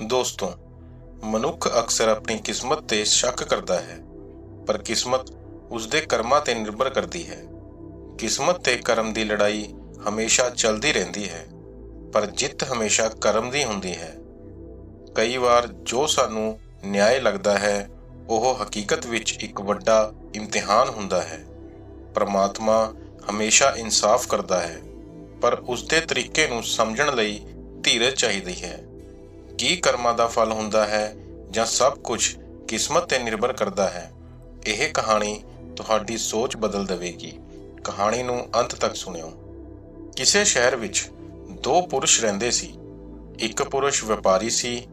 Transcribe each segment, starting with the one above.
ਦੋਸਤੋ, ਮਨੁੱਖ ਅਕਸਰ ਆਪਣੀ ਕਿਸਮਤ ਤੇ ਸ਼ੱਕ ਕਰਦਾ ਹੈ, ਪਰ ਕਿਸਮਤ ਉਸਦੇ ਕਰਮਾਂ ਤੇ ਨਿਰਭਰ ਕਰਦੀ ਹੈ। ਕਿਸਮਤ ਤੇ ਕਰਮ ਦੀ ਲੜਾਈ ਹਮੇਸ਼ਾ ਚੱਲਦੀ ਰਹਿੰਦੀ ਹੈ, ਪਰ ਜਿੱਤ ਹਮੇਸ਼ਾ ਕਰਮ ਦੀ ਹੁੰਦੀ ਹੈ। ਕਈ ਵਾਰ ਜੋ ਸਾਨੂੰ ਨਿਆਂ ਲੱਗਦਾ ਹੈ, ਉਹ ਹਕੀਕਤ ਵਿੱਚ ਇੱਕ ਵੱਡਾ ਇਮਤਿਹਾਨ ਹੁੰਦਾ ਹੈ। ਪਰਮਾਤਮਾ ਹਮੇਸ਼ਾ ਇਨਸਾਫ ਕਰਦਾ ਹੈ, ਪਰ ਉਸਦੇ ਤਰੀਕੇ ਨੂੰ ਸਮਝਣ ਲਈ ਧੀਰਜ ਚਾਹੀਦੀ ਹੈ। ਕੀ ਕਰਮਾਂ ਦਾ ਫਲ ਹੁੰਦਾ ਹੈ ਜਾਂ ਸਭ ਕੁਝ ਕਿਸਮਤ ਤੇ ਨਿਰਭਰ ਕਰਦਾ ਹੈ? ਇਹ ਕਹਾਣੀ ਤੁਹਾਡੀ ਸੋਚ ਬਦਲ ਦੇਵੇਗੀ। ਕਹਾਣੀ ਨੂੰ ਅੰਤ ਤੱਕ ਸੁਣਿਓ। ਕਿਸੇ ਸ਼ਹਿਰ ਵਿੱਚ ਦੋ ਪੁਰਸ਼ ਰਹਿੰਦੇ ਸੀ। ਇੱਕ ਪੁਰਸ਼ ਵਪਾਰੀ ਸੀ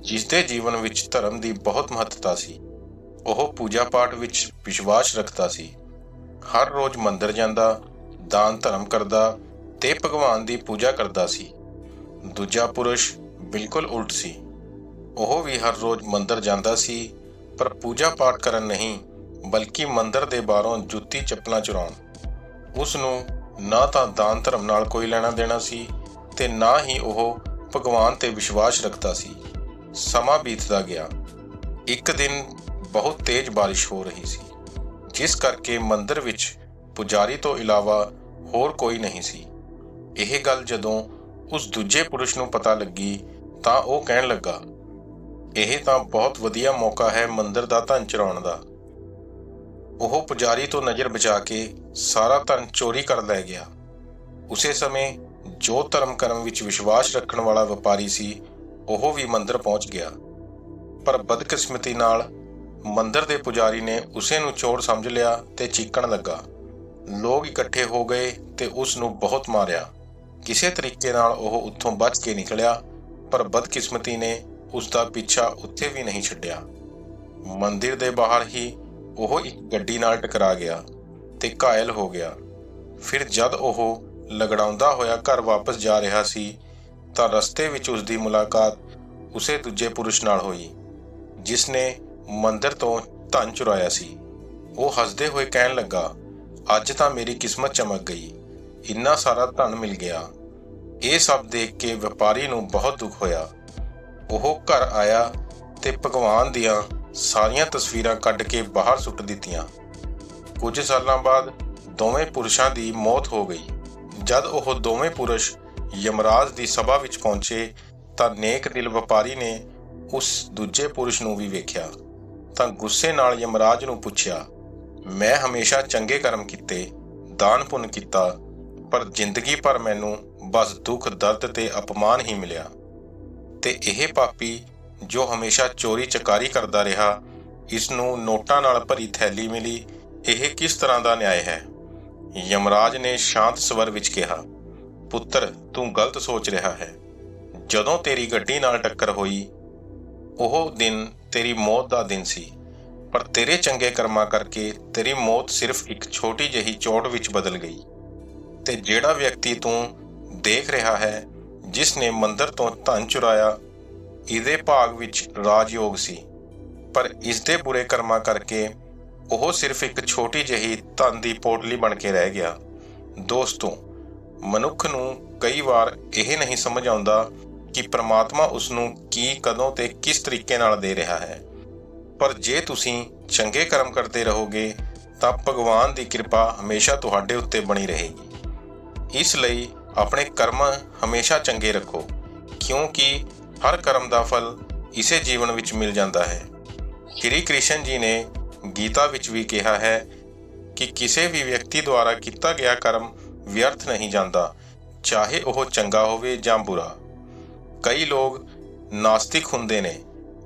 ਜਿਸ ਦੇ ਜੀਵਨ ਵਿੱਚ ਧਰਮ ਦੀ ਬਹੁਤ ਮਹੱਤਤਾ ਸੀ। ਉਹ ਪੂਜਾ ਪਾਠ ਵਿੱਚ ਵਿਸ਼ਵਾਸ ਰੱਖਦਾ ਸੀ। ਹਰ ਰੋਜ਼ ਮੰਦਰ ਜਾਂਦਾ, ਦਾਨ ਧਰਮ ਕਰਦਾ ਤੇ ਭਗਵਾਨ ਦੀ ਪੂਜਾ ਕਰਦਾ ਸੀ। ਦੂਜਾ ਪੁਰਸ਼ ਬਿਲਕੁਲ ਉਲਟ ਸੀ। ਉਹ ਵੀ ਹਰ ਰੋਜ਼ ਮੰਦਰ ਜਾਂਦਾ ਸੀ, ਪਰ ਪੂਜਾ ਪਾਠ ਕਰਨ ਨਹੀਂ, ਬਲਕਿ ਮੰਦਰ ਦੇ ਬਾਹਰੋਂ ਜੁੱਤੀ ਚੱਪਲਾਂ ਚੁਰਾਉਣ। ਉਸ ਨੂੰ ਨਾ ਤਾਂ ਦਾਨ ਧਰਮ ਨਾਲ ਕੋਈ ਲੈਣਾ ਦੇਣਾ ਸੀ ਤੇ ਨਾ ਹੀ ਉਹ ਭਗਵਾਨ ਤੇ ਵਿਸ਼ਵਾਸ ਰੱਖਦਾ ਸੀ। ਸਮਾਂ ਬੀਤਦਾ ਗਿਆ। ਇੱਕ ਦਿਨ ਬਹੁਤ ਤੇਜ਼ ਬਾਰਿਸ਼ ਹੋ ਰਹੀ ਸੀ, ਜਿਸ ਕਰਕੇ ਮੰਦਰ ਵਿੱਚ ਪੁਜਾਰੀ ਤੋਂ ਇਲਾਵਾ ਹੋਰ ਕੋਈ ਨਹੀਂ ਸੀ। ਇਹ ਗੱਲ ਜਦੋਂ ਉਸ ਦੂਜੇ ਪੁਰਸ਼ ਨੂੰ ਪਤਾ ਲੱਗੀ ਤਾਂ ਉਹ ਕਹਿਣ ਲੱਗਾ, ਇਹ ਤਾਂ ਬਹੁਤ ਵਧੀਆ ਮੌਕਾ ਹੈ ਮੰਦਰ ਦਾ ਧਨ ਚਰਾਉਣ ਦਾ। ਉਹ ਪੁਜਾਰੀ ਤੋਂ ਨਜ਼ਰ ਬਚਾ ਕੇ ਸਾਰਾ ਧਨ ਚੋਰੀ ਕਰ ਲੈ ਗਿਆ। ਉਸੇ ਸਮੇਂ ਜੋ ਧਰਮ ਕਰਮ ਵਿੱਚ ਵਿਸ਼ਵਾਸ ਰੱਖਣ ਵਾਲਾ ਵਪਾਰੀ ਸੀ, ਉਹ ਵੀ ਮੰਦਰ ਪਹੁੰਚ ਗਿਆ। ਪਰ ਬਦਕਿਸਮਤੀ ਨਾਲ ਮੰਦਰ ਦੇ ਪੁਜਾਰੀ ਨੇ ਉਸੇ ਨੂੰ ਚੋਰ ਸਮਝ ਲਿਆ ਤੇ ਚੀਕਣ ਲੱਗਾ। ਲੋਕ ਇਕੱਠੇ ਹੋ ਗਏ ਤੇ ਉਸ ਨੂੰ ਬਹੁਤ ਮਾਰਿਆ। ਕਿਸੇ ਤਰੀਕੇ ਨਾਲ ਉਹ ਉੱਥੋਂ ਬਚ ਕੇ ਨਿਕਲਿਆ ਪਰ ਬਦਕਿਸਮਤੀ ਨੇ ਉਸ ਦਾ ਪਿੱਛਾ ਉੱਥੇ ਵੀ ਨਹੀਂ ਛੱਡਿਆ। ਮੰਦਿਰ ਦੇ ਬਾਹਰ ਹੀ ਉਹ ਇੱਕ ਗੱਡੀ ਨਾਲ ਟਕਰਾ ਗਿਆ ਤੇ ਘਾਇਲ ਹੋ ਗਿਆ। ਫਿਰ ਜਦ ਉਹ ਲਗੜਾਉਂਦਾ ਹੋਇਆ ਘਰ ਵਾਪਸ ਜਾ ਰਿਹਾ ਸੀ, ਤਾਂ ਰਸਤੇ ਵਿੱਚ ਉਸ ਦੀ ਮੁਲਾਕਾਤ ਉਸੇ ਦੂਜੇ ਪੁਰਸ਼ ਨਾਲ ਹੋਈ, ਜਿਸ ਨੇ ਮੰਦਰ ਤੋਂ ਧਨ ਚੁਰਾਇਆ ਸੀ। ਉਹ ਹੱਸਦੇ ਹੋਏ ਕਹਿਣ ਲੱਗਾ, ਅੱਜ ਤਾਂ ਮੇਰੀ ਕਿਸਮਤ ਚਮਕ ਗਈ। ਇੰਨਾ ਸਾਰਾ ਧਨ ਮਿਲ ਗਿਆ। ਇਹ ਸਭ ਦੇਖ ਕੇ ਵਪਾਰੀ ਨੂੰ ਬਹੁਤ ਦੁੱਖ ਹੋਇਆ। ਉਹ ਘਰ ਆਇਆ ਤੇ ਭਗਵਾਨ ਦੀਆਂ ਸਾਰੀਆਂ ਤਸਵੀਰਾਂ ਕੱਢ ਕੇ ਬਾਹਰ ਸੁੱਟ ਦਿੱਤੀਆਂ। ਕੁਝ ਸਾਲਾਂ ਬਾਅਦ ਦੋਵੇਂ ਪੁਰਸ਼ਾਂ ਦੀ ਮੌਤ ਹੋ ਗਈ। ਜਦ ਉਹ ਦੋਵੇਂ ਪੁਰਸ਼ ਯਮਰਾਜ ਦੀ ਸਭਾ ਵਿੱਚ ਪਹੁੰਚੇ ਤਾਂ ਨੇਕ ਦਿਲ ਵਪਾਰੀ ਨੇ ਉਸ ਦੂਜੇ ਪੁਰਸ਼ ਨੂੰ ਵੀ ਵੇਖਿਆ। ਤਾਂ ਗੁੱਸੇ ਨਾਲ ਯਮਰਾਜ ਨੂੰ ਪੁੱਛਿਆ, ਮੈਂ ਹਮੇਸ਼ਾ ਚੰਗੇ ਕਰਮ ਕੀਤੇ, ਦਾਨ ਪੁੰਨ ਕੀਤਾ, ਪਰ ਜ਼ਿੰਦਗੀ ਭਰ ਮੈਨੂੰ ਬਸ ਦੁੱਖ, ਦਰਦ ਤੇ ਅਪਮਾਨ ਹੀ ਮਿਲਿਆ। ਤੇ ਇਹ ਪਾਪੀ ਜੋ ਹਮੇਸ਼ਾ ਚੋਰੀ ਚਕਾਰੀ ਕਰਦਾ ਰਿਹਾ ਇਸ ਨੂੰ ਨੋਟਾਂ ਨਾਲ ਭਰੀ ਥੈਲੀ ਮਿਲੀ, ਇਹ ਕਿਸ ਤਰ੍ਹਾਂ ਦਾ ਨਿਆਂ ਹੈ? ਯਮਰਾਜ ਨੇ ਸ਼ਾਂਤ ਸਵਰ ਵਿੱਚ ਕਿਹਾ, ਪੁੱਤਰ, ਤੂੰ ਗਲਤ ਸੋਚ ਰਿਹਾ ਹੈ। ਜਦੋਂ ਤੇਰੀ ਗੱਡੀ ਨਾਲ ਟੱਕਰ ਹੋਈ, ਉਹ ਦਿਨ ਤੇਰੀ ਮੌਤ ਦਾ ਦਿਨ ਸੀ। ਪਰ ਤੇਰੇ ਚੰਗੇ ਕਰਮਾਂ ਕਰਕੇ ਤੇਰੀ ਮੌਤ ਸਿਰਫ ਇੱਕ ਛੋਟੀ ਜਿਹੀ ਚੋਟ ਵਿੱਚ ਬਦਲ ਗਈ। ਤੇ ਜਿਹੜਾ ਵਿਅਕਤੀ ਤੂੰ ਦੇਖ ਰਿਹਾ ਹੈ, ਜਿਸ ਨੇ ਮੰਦਰ ਤੋਂ ਧਨ ਚੁਰਾਇਆ। ਇਹਦੇ ਭਾਗ ਵਿੱਚ ਰਾਜਯੋਗ ਸੀ। ਪਰ ਇਸ ਦੇ ਬੁਰੇ ਕਰਮਾਂ ਕਰਕੇ ਉਹ ਸਿਰਫ ਇੱਕ ਛੋਟੀ ਜਿਹੀ ਧਨ ਦੀ ਪੋਟਲੀ ਬਣ ਕੇ ਰਹਿ ਗਿਆ। ਦੋਸਤੋ, ਮਨੁੱਖ ਨੂੰ ਕਈ ਵਾਰ ਇਹ ਨਹੀਂ ਸਮਝ ਆਉਂਦਾ ਕਿ ਪ੍ਰਮਾਤਮਾ ਉਸ ਨੂੰ ਕੀ, ਕਦੋਂ ਤੇ ਕਿਸ ਤਰੀਕੇ ਨਾਲ ਦੇ ਰਿਹਾ ਹੈ। ਪਰ ਜੇ ਤੁਸੀਂ ਚੰਗੇ ਕਰਮ ਕਰਦੇ ਰਹੋਗੇ, ਤਾਂ ਭਗਵਾਨ ਦੀ ਕਿਰਪਾ ਹਮੇਸ਼ਾ ਤੁਹਾਡੇ ਉੱਤੇ ਬਣੀ ਰਹੇਗੀ। ਇਸ ਲਈ ਆਪਣੇ ਕਰਮ ਹਮੇਸ਼ਾ ਚੰਗੇ ਰੱਖੋ, ਕਿਉਂਕਿ ਹਰ ਕਰਮ ਦਾ ਫਲ ਇਸੇ ਜੀਵਨ ਵਿੱਚ ਮਿਲ ਜਾਂਦਾ ਹੈ। ਸ਼੍ਰੀ ਕ੍ਰਿਸ਼ਨ ਜੀ ਨੇ ਗੀਤਾ ਵਿੱਚ ਵੀ ਕਿਹਾ ਹੈ ਕਿ ਕਿਸੇ ਵੀ ਵਿਅਕਤੀ ਦੁਆਰਾ ਕੀਤਾ ਗਿਆ ਕਰਮ ਵਿਅਰਥ ਨਹੀਂ ਜਾਂਦਾ, ਚਾਹੇ ਉਹ ਚੰਗਾ ਹੋਵੇ ਜਾਂ ਬੁਰਾ। ਕਈ ਲੋਕ ਨਾਸਤਿਕ ਹੁੰਦੇ ਨੇ,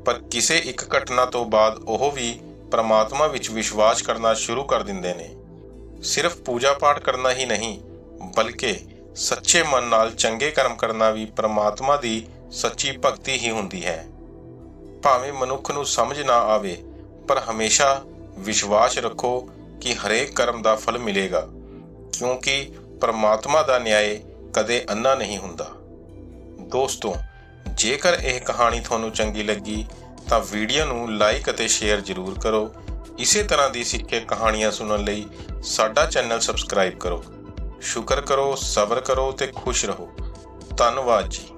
ਪਰ ਕਿਸੇ ਇੱਕ ਘਟਨਾ ਤੋਂ ਬਾਅਦ ਉਹ ਵੀ ਪਰਮਾਤਮਾ ਵਿੱਚ ਵਿਸ਼ਵਾਸ ਕਰਨਾ ਸ਼ੁਰੂ ਕਰ ਦਿੰਦੇ ਨੇ। ਸਿਰਫ ਪੂਜਾ ਪਾਠ ਕਰਨਾ ਹੀ ਨਹੀਂ, ਬਲਕਿ ਸੱਚੇ ਮਨ ਨਾਲ ਚੰਗੇ ਕਰਮ ਕਰਨਾ ਵੀ ਪ੍ਰਮਾਤਮਾ ਦੀ ਸੱਚੀ ਭਗਤੀ ਹੀ ਹੁੰਦੀ ਹੈ। ਭਾਵੇਂ ਮਨੁੱਖ ਨੂੰ ਸਮਝ ਨਾ ਆਵੇ, ਪਰ ਹਮੇਸ਼ਾ ਵਿਸ਼ਵਾਸ ਰੱਖੋ ਕਿ ਹਰੇਕ ਕਰਮ ਦਾ ਫਲ ਮਿਲੇਗਾ, ਕਿਉਂਕਿ ਪਰਮਾਤਮਾ ਦਾ ਨਿਆਏ ਕਦੇ ਅੰਨਾ ਨਹੀਂ ਹੁੰਦਾ। ਦੋਸਤੋ, ਜੇਕਰ ਇਹ ਕਹਾਣੀ ਤੁਹਾਨੂੰ ਚੰਗੀ ਲੱਗੀ, ਤਾਂ ਵੀਡੀਓ ਨੂੰ ਲਾਈਕ ਅਤੇ ਸ਼ੇਅਰ ਜ਼ਰੂਰ ਕਰੋ। ਇਸੇ ਤਰ੍ਹਾਂ ਦੀ ਸਿੱਖਿਆ ਕਹਾਣੀਆਂ ਸੁਣਨ ਲਈ ਸਾਡਾ ਚੈਨਲ ਸਬਸਕ੍ਰਾਈਬ ਕਰੋ। ਸ਼ੁਕਰ ਕਰੋ ਸਬਰ ਕਰੋ ਤੇ ਖੁਸ਼ ਰਹੋ। ਧੰਨਵਾਦ ਜੀ।